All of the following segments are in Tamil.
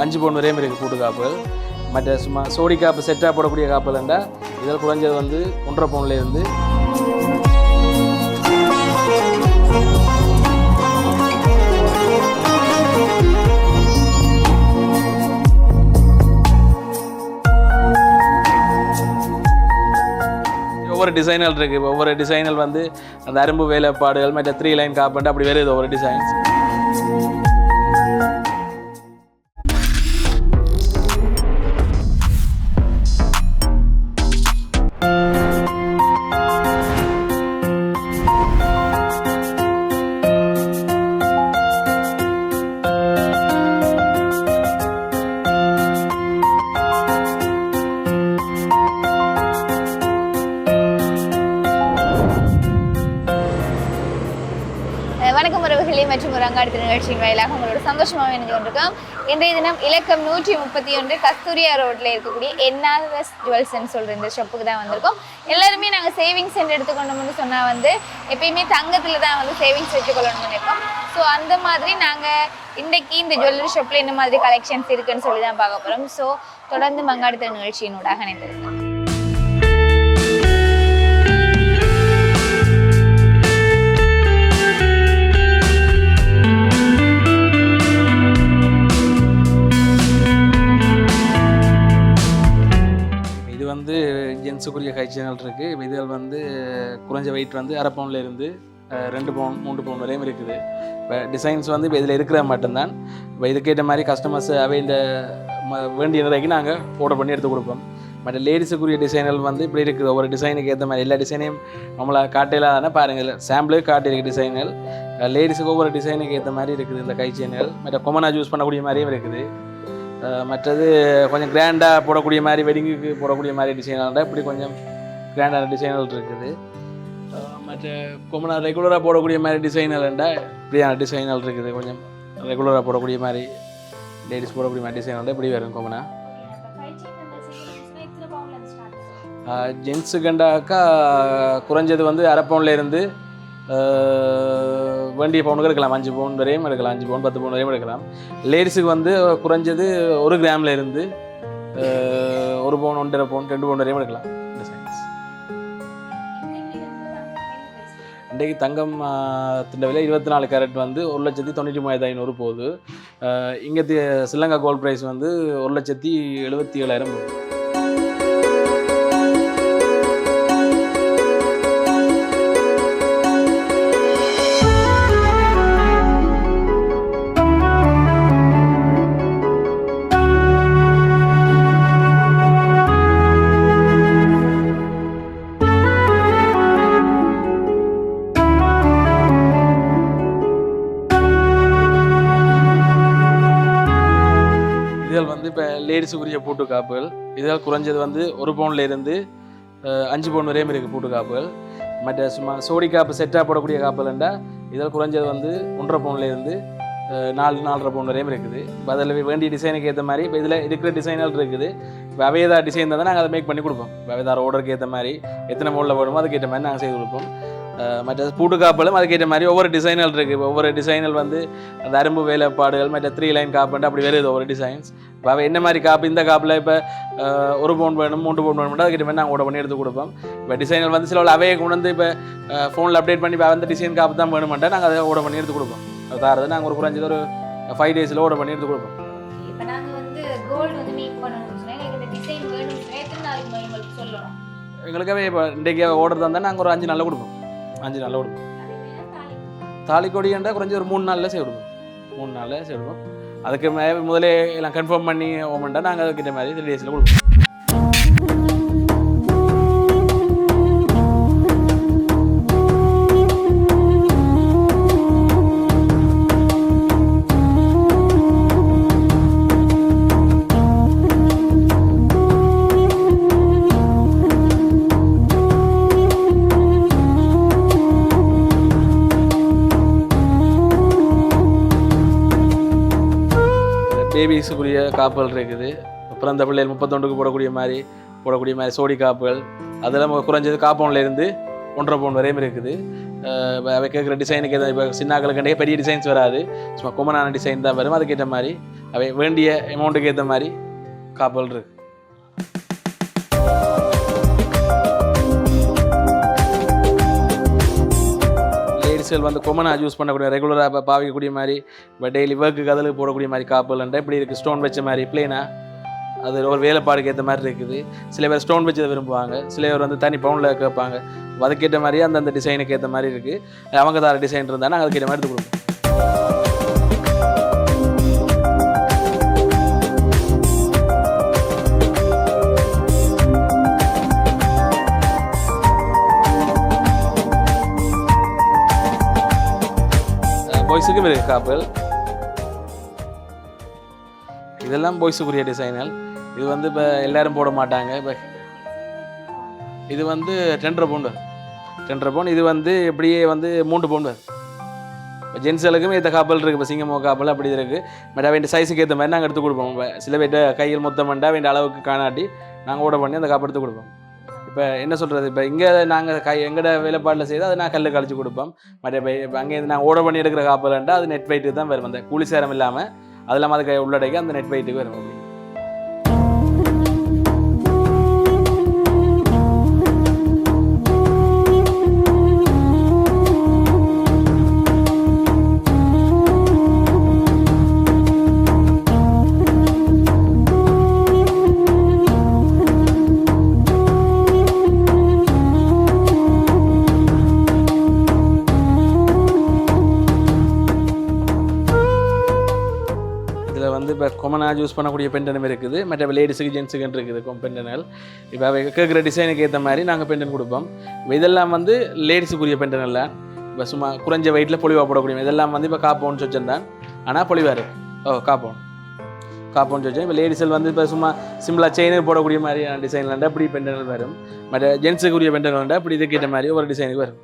அஞ்சு பவுன் வரையும் இருக்குது கூட்டு காப்புகள் மற்ற சும்மா சோடி காப்பு செட்டாக போடக்கூடிய காப்புகள் இருந்தால் இதில் குறைஞ்சது வந்து ஒன்றரை பவுன்லேருந்து ஒவ்வொரு டிசைனல் இருக்குது ஒவ்வொரு டிசைனல் வந்து அந்த அரும்பு வேலைப்பாடுகள் மற்ற த்ரீ லைன் காப்பண்ட் அப்படி வருது ஒவ்வொரு டிசைன்ஸ் மற்றும் ஒரு அங்காடி நிகழ்ச்சியின் வாயிலாக உங்களோட சந்தோஷமாக இணைந்து கொண்டிருக்கோம் இன்றைய தினம் இலக்கம் நூற்றி முப்பத்தி ஒன்று கஸ்தூரியா ரோட்டில் இருக்கக்கூடிய என்ஆர்எஸ் ஜுவல்ஸ்ன்னு சொல்கிற இந்த ஷாப்புக்கு தான் வந்திருக்கோம். எல்லாருமே நாங்கள் சேவிங்ஸ் என்று எடுத்துக்கொண்டோம்னு சொன்னால் வந்து எப்பயுமே தங்கத்தில் தான் வந்து சேவிங்ஸ் வச்சுக்கொள்ளணும்னு நினைப்போம். ஸோ அந்த மாதிரி நாங்கள் இன்றைக்கு இந்த ஜுவல்லரி ஷாப்பில் என்ன மாதிரி கலெக்ஷன்ஸ் இருக்குன்னு சொல்லி தான் பார்க்க போகிறோம் ஸோ தொடர்ந்து மங்காடி நிகழ்ச்சியினூடாக இணைந்திருக்கோம் ஜென்ஸுக்குரிய கை இருக்குது இதில் வந்து குறைஞ்ச வெயிட் வந்து அரை பவுனில் இருந்து ரெண்டு பவுன் மூன்று பவுன் வரையும் இருக்குது. இப்போ டிசைன்ஸ் வந்து இப்போ இதில் இருக்கிற மட்டும்தான். இப்போ இதுக்கேற்ற மாதிரி கஸ்டமர்ஸ் அவை இந்த ம- வேண்டிய நிலைக்கு நாங்கள் ஆர்டர் பண்ணி எடுத்து கொடுப்போம். மற்ற லேடிஸுக்குரிய டிசைன்கள் வந்து இப்படி இருக்குது. ஒவ்வொரு டிசைனுக்கு ஏற்ற மாதிரி எல்லா டிசைனையும் நம்மளை காட்டையிலாதானே பாருங்கள் சாம்பிளே காட்டியிருக்கு டிசைன்கள் லேடிஸுக்கு ஒவ்வொரு டிசைனுக்கு ஏற்ற மாதிரி இருக்குது இந்த கை செயின்கள் மற்ற கொமனாக யூஸ் பண்ணக்கூடிய மாதிரியும் இருக்குது. மற்றது கொஞ்சம் கிராண்டாக போடக்கூடிய மாதிரி வெட்டிங்குக்கு போடக்கூடிய மாதிரி டிசைனால் இப்படி கொஞ்சம் கிராண்டான டிசைன்கள் இருக்குது. மற்ற கொமனாக ரெகுலராக போடக்கூடிய மாதிரி டிசைனல்ண்டா இப்படியான டிசைனல் இருக்குது. கொஞ்சம் ரெகுலராக போடக்கூடிய மாதிரி லேடிஸ் போடக்கூடிய மாதிரி டிசைனல் இப்படி வரும் கொமனா ஜென்ஸுக்கண்டாக்கா குறைஞ்சது வந்து அரை பவுன்ல இருந்து வேண்டிய பவுனுக்கு எடுக்கலாம். அஞ்சு பவுன் வரையும் எடுக்கலாம். அஞ்சு பவுன் பத்து பவுன் வரையும் எடுக்கலாம். லேடிஸுக்கு வந்து குறைஞ்சது ஒரு கிராமில் இருந்து ஒரு பவுன் ஒன்றரை பவுன் ரெண்டு பவுன் வரையும் எடுக்கலாம். டிசைன்ஸ் இன்றைக்கு தங்கம் திண்ட விலை இருபத்தி நாலு கேரட் வந்து ஒரு லட்சத்தி தொண்ணூற்றி மூவாயிரத்தி ஐநூறு போகுது. இங்கே ஸ்ரீலங்கா கோல்ட் ப்ரைஸ் வந்து ஒரு லட்சத்தி எழுபத்தி ஏழாயிரம் போகுது. இதில் வந்து இப்போ லேடிஸுக்குரிய பூட்டு காப்புகள் இதில் குறைஞ்சது வந்து ஒரு பவுன்லேருந்து அஞ்சு பவுன் வரையும் இருக்குது பூட்டு காப்புகள் மற்ற சும்மா சோடி காப்பு செட்டாக போடக்கூடிய காப்புகள்ண்டா இதில் குறைஞ்சது வந்து ஒன்றரை பவுன்லேருந்து நாலு நாலரை பவுன் வரையும் இருக்குது. இப்போ அதில் வேண்டிய டிசைனுக்கு ஏற்ற மாதிரி இப்போ இதில் இருக்கிற டிசைனல் இருக்குது. இப்போ அவையதா டிசைன் தான் நாங்கள் அதை மேக் பண்ணி கொடுப்போம். இப்போ அவைதார ஆர்டருக்கு ஏற்ற மாதிரி எத்தனை மோலில் வேணுமோ அதுக்கேற்ற மாதிரி நாங்கள் செய்து கொடுப்போம். மற்ற பூட்டு காப்புகளும் அதுக்கேற்ற மாதிரி ஒவ்வொரு டிசைனல் இருக்குது இப்போ ஒவ்வொரு டிசைனல் வந்து அந்த அரும்பு வேலைப்பாடுகள் மற்ற த்ரீ லைன் காப்புன்ட்டு அப்படி வருது ஒவ்வொரு டிசைன்ஸ் இப்போ என்ன மாதிரி காப்பு இந்த காப்பில் இப்போ ஒரு பவுன் வேணும் மூன்று பவுன் வேணும் அதுக்கிட்ட மாதிரி நாங்கள் பண்ணி எடுத்து கொடுப்போம். இப்போ டிசைனர் வந்து சில அவையை கொண்டு வந்து இப்போ ஃபோனில் அப்டேட் பண்ணி இப்போ அந்த டிசைன் காப்பு தான் வேணுமெண்டா நாங்கள் அதை ஆர்டர் பண்ணி எடுத்து கொடுப்போம். அது தாரது நாங்கள் ஒரு குறைஞ்சது ஒரு ஃபைவ் டேஸில் ஆர்டர் பண்ணி எடுத்து கொடுப்போம். இப்போ நாங்கள் வந்து கோல்டு வந்து மேக் பண்ணணும்னு சொன்னால் எங்களுக்கு இந்த டிசைன் எத்தனை நாளைக்கு சொல்லணும்? இப்போ இன்றைக்கு ஆர்டர் தந்தால் நாங்கள் ஒரு அஞ்சு நாளில் கொடுப்போம். அஞ்சு நாளில் கொடுப்போம் தாலிக்கொடி என்றால் குறைஞ்சி ஒரு மூணு நாளில் செய்விடுவோம் மூணு நாளில் செய்விடுவோம் அதுக்கு மே முதலே எல்லாம் கன்ஃபார்ம் பண்ணி ஓமெண்டா நாங்கள் அதுக்கிட்ட மாதிரி த்ரீ டேஸில் கொடுப்போம். பேபிஸுக்குரிய காப்புகள் இருக்குது. பிறந்த பிள்ளைகள் முப்பத்தொண்டுக்கு போடக்கூடிய மாதிரி போடக்கூடிய மாதிரி சோடி காப்புகள். அதெல்லாம் குறைஞ்சது காப்பவுன்ல ஒன்றரை பவுன் வரையும் இருக்குது. அவை கேட்குற டிசைனுக்கு எதாவது இப்போ சின்னாக்களுக்கு பெரிய டிசைன்ஸ் வராது. சும்மா குமனான டிசைன் தான் வரும். அதுக்கேற்ற மாதிரி அவை வேண்டிய அமௌண்ட்டுக்கு ஏற்ற மாதிரி காப்பல் இருக்குது லேடிஸ்கள் வந்து கொமனாக யூஸ் பண்ணக்கூடிய ரெகுலராக பாவிக்கக்கூடிய மாதிரி இப்போ டெய்லி ஒர்க்கு கதலுக்கு போடக்கூடிய மாதிரி காப்பல்ன்ற இப்படி இருக்குது ஸ்டோன் வச்ச மாதிரி பிளேனாக அது ஒரு வேலைப்பாடுக்கு ஏற்ற மாதிரி இருக்குது. சில பேர் ஸ்டோன் வச்சதை விரும்புவாங்க. சில பேர் வந்து தனி பவுனில் கேட்பாங்க. அதுக்கேற்ற மாதிரி அந்தந்த டிசைனுக்கு ஏற்ற மாதிரி இருக்குது அவங்க தர டிசைன் இருந்தால் நாங்கள் அதுக்கேற்ற மாதிரி எடுத்து கொடுப்போம் பாய்ஸுக்கும் காப்பல் இதெல்லாம் பாய்ஸுக்குரிய டிசைனல் இது வந்து இப்போ எல்லாரும் போட மாட்டாங்க. இப்போ இது வந்து ரெண்டரை பவுண்டு ரெண்டரை பவுன் இது வந்து எப்படியே வந்து மூன்று பவுண்டு இப்போ ஜென்ஸுகளுக்கும் இந்த காப்பல் இருக்குது இப்போ சிங்கமோ காப்பல் அப்படி இருக்குது பட் வேண்டிய சைஸுக்கு ஏற்ற மாதிரி நாங்கள் எடுத்து கொடுப்போம். சில பேர்கிட்ட கையில் மொத்தம் பண்ணால் வேண்டிய அளவுக்கு காணாட்டி நாங்கள் ஓட பண்ணி அந்த காப்பை எடுத்து கொடுப்போம். இப்போ என்ன சொல்கிறது இப்போ இங்கே நாங்கள் கை எங்கட வேலைப்பாட்டில் செய்து அதை நான் கல் கழிச்சு கொடுப்போம். மற்ற இப்போ இப்போ அங்கேருந்து நாங்கள் ஓட பண்ணி எடுக்கிற காப்பலன்ட்டு அது நெட் வெயிட்டு தான் வரும். அந்த கூலி சேரம் இல்லாமல் அது இல்லாமல் அதுக்கு உள்ளடக்கி அந்த நெட் வெயிட்டுக்கு வரும். கொமனாக யூஸ் பண்ணக்கூடிய பெண்டனும் இருக்குது. மற்ற லேடிஸுக்கு ஜென்ஸுக்குன்னு இருக்குது கொம் பெண்டனல் இப்போ அவை கேட்குற டிசைனுக்கு ஏற்ற மாதிரி நாங்கள் பெண்டன் கொடுப்போம். இதெல்லாம் வந்து லேடிஸுக்குரிய பெண்டன் இல்லை இப்போ சும்மா குறைஞ்ச வெயிட்டில் பொலிவாக போடக்கூடிய இதெல்லாம் வந்து இப்போ காப்போன்னு வச்சுருந்தான் ஆனால் பொலிவாக ஓ காப்போன் காப்போன்னு வச்சேன் இப்போ லேடிஸில் வந்து இப்போ சும்மா சிம்பிளாக செயினுக்கு போடக்கூடிய மாதிரியான டிசைன்ல அப்படி பெண்டனல் வரும். மற்ற ஜென்ஸுக்குரிய பெண்டனல் அப்படி இதுக்கேற்ற மாதிரி ஒரு டிசைனுக்கு வரும்.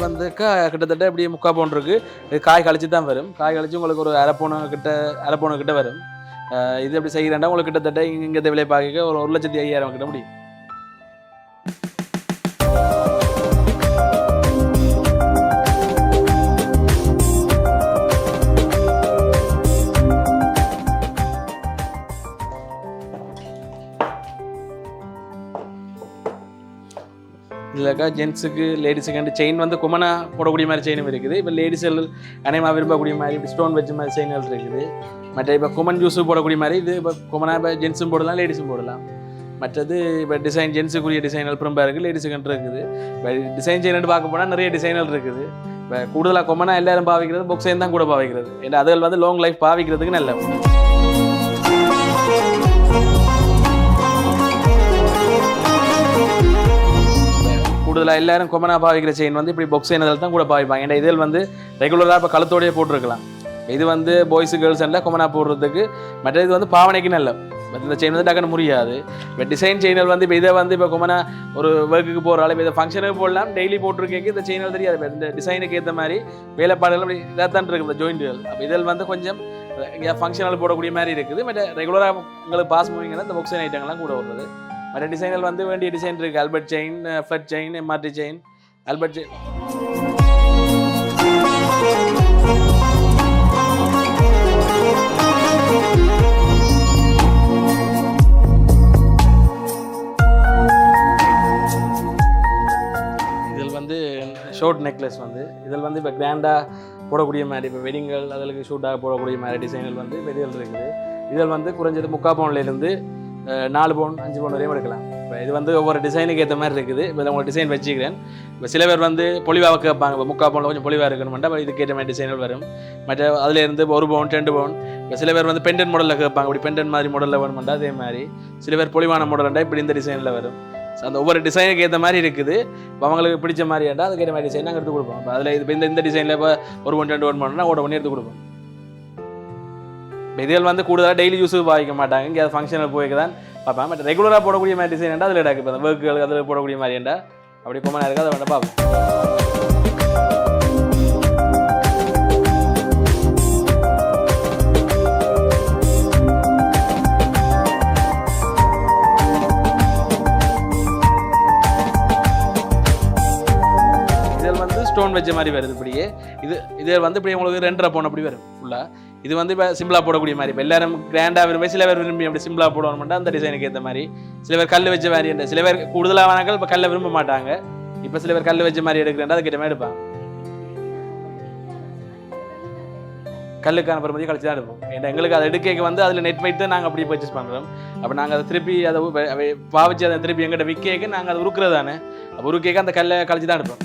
இதில் வந்து கிட்டத்தட்ட இப்படி முக்கால் பவுன் இருக்குது இது காய் கழிச்சு தான் வரும். காய் கழிச்சு உங்களுக்கு ஒரு அரை பவுன் கிட்ட அரை பவுன் கிட்ட வரும். இது எப்படி செய்கிறேன்னா உங்களுக்கு கிட்டத்தட்ட இங்கே விலை பார்க்க ஒரு ஒரு லட்சத்தி ஐயாயிரம் கிட்ட முடியும். இல்லைக்கா ஜென்ஸுக்கு லேடிஸுக்கு செயின் வந்து குமனா போடக்கூடிய மாதிரி செயினும் இருக்குது. இப்போ லேடிஸ்கள் அனைமா விரும்பக்கூடிய மாதிரி இப்போ ஸ்டோன் வச்ச மாதிரி செயின்கள் இருக்குது. மற்ற இப்போ குமன் ஜூஸும் போடக்கூடிய மாதிரி இது இப்போ குமனா இப்போ ஜென்ஸும் போடலாம் லேடிஸும் போடலாம். மற்றது இப்போ டிசைன் ஜென்ஸுக்குரிய டிசைன்கள் பெரும்பாக இருக்குது லேடிஸுக்குன்ட்டு இருக்குது. இப்போ டிசைன் செயின்னு பார்க்க போனால் நிறைய டிசைன்கள் இருக்குது. இப்போ கூடுதலாக கொமனாக எல்லாரும் பாவிக்கிறது பொக்ஸைன் தான் கூட பாவிக்கிறது. ஏன்னா அதுகள் வந்து லாங் லைஃப் பாவிக்கிறதுக்கு நல்ல கூடுதலாக எல்லாரும் கொமனா பாவிக்கிற செயின் வந்து இப்படி பொக்ஸ் என்னதில் தான் கூட பாவிப்பாங்க. ஏன்னா இதில் வந்து ரெகுலராக இப்போ கழுத்தோடயே போட்டிருக்கலாம். இது வந்து பாய்ஸு கேர்ள்ஸ் எல்லாம் கொமனா போடுறதுக்கு மற்ற இது வந்து பாவனைக்கு நல்ல பட் இந்த செயின் வந்து டக்குன்னு முடியாது இப்போ டிசைன் செயினல் வந்து இப்போ இதை வந்து இப்போ கொமனா ஒரு ஒர்க்குக்கு போகிறாலும் இப்போ இதை ஃபங்க்ஷனுக்கு போடலாம். டெய்லி போட்டிருக்கேங்க இந்த செயினல் தெரியாது. இந்த டிசைனுக்கு ஏற்ற மாதிரி வேலைப்பாடுகள் அப்படி இதாக தான் இருக்குது இந்த ஜாயிண்ட்டுகள் அப்போ இதில் வந்து கொஞ்சம் இங்கே ஃபங்க்ஷனல் போடக்கூடிய மாதிரி இருக்குது. மற்ற ரெகுலராக உங்களுக்கு பாஸ் மூவிங்கன்னா இந்த பொக்ஸைன் ஐட்டங்கள்லாம் கூட வருது மற்ற டிசைனில் வந்து வேண்டிய டிசைன் இருக்குது Albert chain flat chain MRT chain Albert chain இதில் வந்து ஷோர்ட் நெக்லஸ் வந்து இதில் வந்து இப்போ கிராண்டாக போடக்கூடிய மாதிரி இப்போ வெட்டிங்கள் அதில் ஷூட்டாக போடக்கூடிய மாதிரி டிசைனில் வந்து வெளியில் இருக்குது. இதில் வந்து குறைஞ்சது முக்கா பவுன்லேருந்து நாலு பவுன் அஞ்சு பவுன் வரையும் எடுக்கலாம். இப்போ இது வந்து ஒவ்வொரு டிசைனுக்கு ஏற்ற மாதிரி இருக்குது. இப்போ உங்களுக்கு டிசைன் வச்சுக்கிறேன். இப்போ சில பேர் வந்து பொலிவாக கேட்பாங்க இப்போ முக்கால் பவுனில் கொஞ்சம் பொலிவாக இருக்கணும்னா இதுக்கு இதுக்கேற்ற மாதிரி டிசைன்கள் வரும். மற்ற அதிலேருந்து ஒரு பவுன் ரெண்டு பவுன். இப்போ சில பேர் வந்து பெண்டன் மாடலில் கேட்பாங்க. இப்படி பெண்டன் மாதிரி மாடலில் வேணுமெண்டா அதே மாதிரி. சில பேர் பொலிவான மாடல்ண்டா இப்படி இந்த டிசைனில் வரும். அந்த ஒவ்வொரு டிசைனுக்கு ஏற்ற மாதிரி இருக்குது. இப்போ அவங்களுக்கு பிடிச்ச மாதிரி ஏன்டா அதுக்கேற்ற மாதிரி டிசைன் நாங்கள் எடுத்து கொடுப்போம். இப்போ அதில் இது இப்போ இந்த இந்த டிசைனில் இப்போ ஒரு ஒன் ரெண்டு ஒன் பண்ணா ஓட ஒன்று எடுத்து கொடுப்போம். இப்போ வந்து கூடுதலாக டெய்லி யூஸ் பாதிக்க மாட்டாங்க. இங்கே அது ஃபங்க்ஷனில் போய்க்கு தான் பார்ப்பேன் பட் ரெகுலராக போடக்கூடிய மாதிரி டிசைன் அதில் எடுக்கு இப்போ ஒர்க்குகள் அதில் போடக்கூடிய மாதிரி ஏன்டா அப்படி கொமனா இருக்குது அதை வேண்டாம் பார்ப்போம் வச்ச மாதிரி வருது இப்படியே. இது இது வந்து இப்படி உங்களுக்கு ரெண்டரை பவுன் அப்படி வரும் ஃபுல்லாக இது வந்து இப்போ சிம்பிளாக போடக்கூடிய மாதிரி. இப்போ எல்லாரும் கிராண்டாக விரும்பி சில பேர் விரும்பி அப்படி சிம்பிளாக போடணும்னா அந்த டிசைனுக்கு ஏற்ற மாதிரி. சில பேர் கல் வச்ச மாதிரி சில பேர் கூடுதலாக இப்போ கல்லை விரும்ப மாட்டாங்க. இப்போ சில பேர் கல் வச்ச மாதிரி எடுக்கிறேன் அதுக்கிட்ட மாதிரி எடுப்பாங்க. கல்லுக்கான பெருமதி கழிச்சு தான் எடுப்போம். ஏன்னா எங்களுக்கு அதை எடுக்க வந்து அதில் நெட் வைத்து நாங்கள் அப்படியே பர்ச்சேஸ் பண்ணுறோம் அப்போ நாங்கள் அதை திருப்பி அதை பாவிச்சு அதை திருப்பி எங்கிட்ட விற்க நாங்கள் அதை உருக்குறது தானே அப்போ உருக்கேக்க அந்த கல்லை கழிச்சு தான் எடுப்போம்.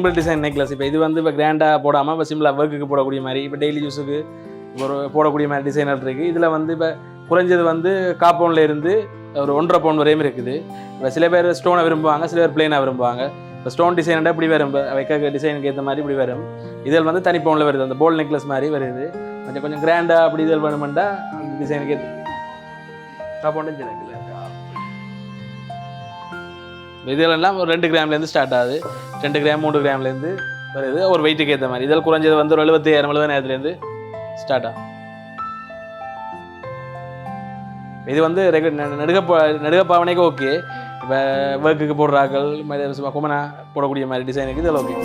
சிம்பிள் டிசைன் நெக்லஸ் இப்போ இது வந்து இப்போ கிராண்டாக போடாமல் இப்போ சிம்பிளாக ஒர்க்குக்கு போடக்கூடிய மாதிரி இப்போ டெய்லி யூஸுக்கு ஒரு போடக்கூடிய மாதிரி டிசைனர் இருக்குது இதில் வந்து இப்போ குறைஞ்சது வந்து காப்பவுண்டில் இருந்து ஒரு ஒன்றரை பவுன் வரையும் இருக்குது. இப்போ சில பேர் ஸ்டோனை விரும்புவாங்க சில பேர் பிளெயினாக விரும்புவாங்க. இப்போ ஸ்டோன் டிசைனாக இப்படி வரும். வைக்க டிசைனுக்கு ஏற்ற மாதிரி இப்படி வரும். இதில் வந்து தனி பவுனில் வருது. அந்த போல் நெக்லஸ் மாதிரி வருது. கொஞ்சம் கொஞ்சம் கிராண்டாக அப்படி இதில் வேணுமெண்டா அந்த டிசைனுக்கு ஏற்ற காப்பவுண்டும் சில இதெல்லாம் ஒரு ரெண்டு கிராம்லேருந்து ஸ்டார்ட் ஆகுது. ரெண்டு கிராம் மூணு கிராம்லேருந்து வருது. ஒரு வெயிட்டுக்கு ஏற்ற மாதிரி. இதில் குறைஞ்சது வந்து ஒரு எழுபத்தாயிரம் எழுபதாயிரத்துலேருந்து ஸ்டார்ட் ஆகும். இது வந்து ரெகு நெடுக நெடுக பாவனைக்கு ஓகே இப்போ ஒர்க்குக்கு போடுறாக்கள் மாதிரி சும்மா போடக்கூடிய மாதிரி டிசைனுக்கு இதில் ஓகே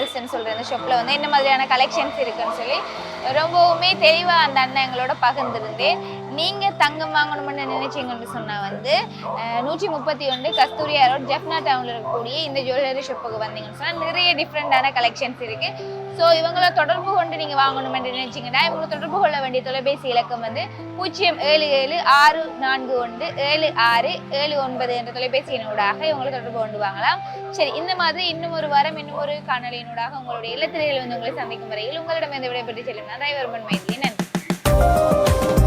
ஜுவல்ஸ்ன்னு சொல்கிற அந்த ஷாப்பில் வந்து என்ன மாதிரியான கலெக்ஷன்ஸ் இருக்குன்னு சொல்லி ரொம்பவுமே தெளிவாக அந்த அண்ணன் எங்களோட பகிர்ந்துருந்தேன். நீங்கள் தங்கம் வாங்கணும்னு நினைச்சீங்கன்னு சொன்னால் வந்து நூற்றி முப்பத்தி ஒன்று கஸ்தூரியா ரோட் ஜெஃப்னா டவுனில் இருக்கக்கூடிய இந்த ஜுவல்லரி ஷாப்புக்கு வந்தீங்கன்னு சொன்னால் நிறைய டிஃப்ரெண்டான கலெக்ஷன்ஸ் இருக்குது ஸோ இவங்களை தொடர்பு கொண்டு நீங்கள் வாங்கணும்னு நினைச்சீங்கன்னா இவங்களை தொடர்பு கொள்ள வேண்டிய தொலைபேசி இலக்கம் வந்து பூஜ்ஜியம் ஏழு ஏழு ஆறு நான்கு ஒன்று ஏழு ஆறு ஏழு ஒன்பது என்ற தொலைபேசி இவங்களை தொடர்பு கொண்டு வாங்கலாம். சரி இந்த மாதிரி இன்னும் ஒரு வாரம் இன்னும் ஒரு காணொலியினூடாக உங்களுடைய இல்லத்திரையில் வந்து உங்களை சந்திக்கும் வரையில் உங்களிடம் இந்த விடைபெற்று செல்லும் நான் மைதிலி நன்றி.